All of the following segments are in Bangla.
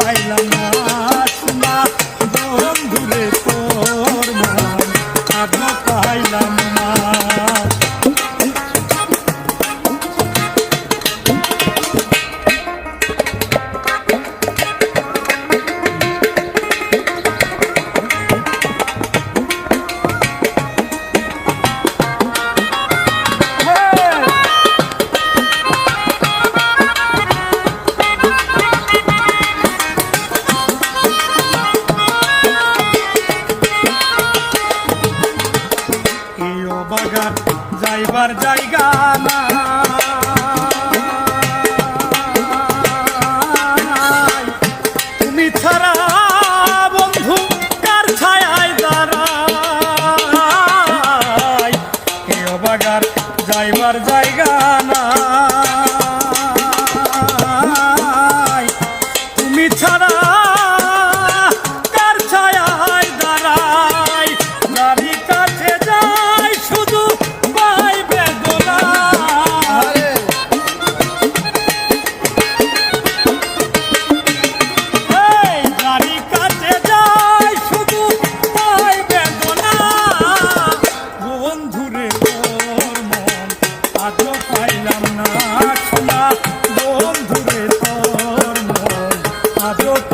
快乐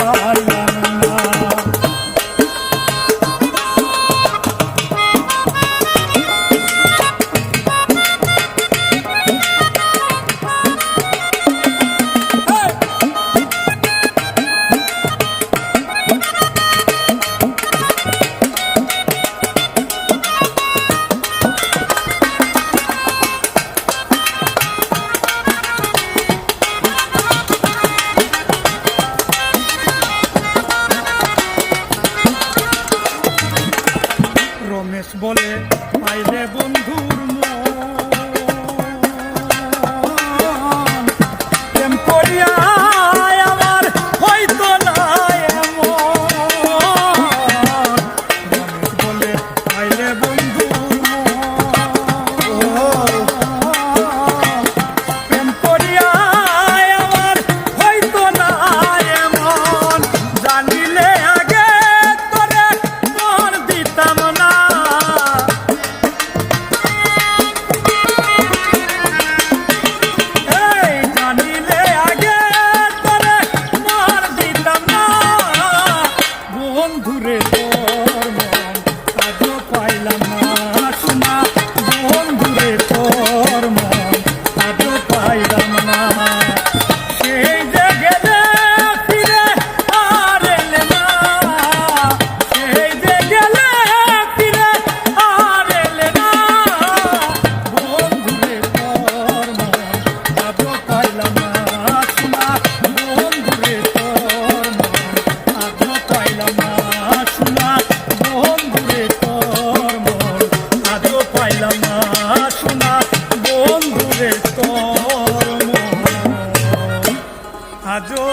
yanına রমেশ বলে পাইলে বন্ধুর মন। করিয়া রে তোর আজো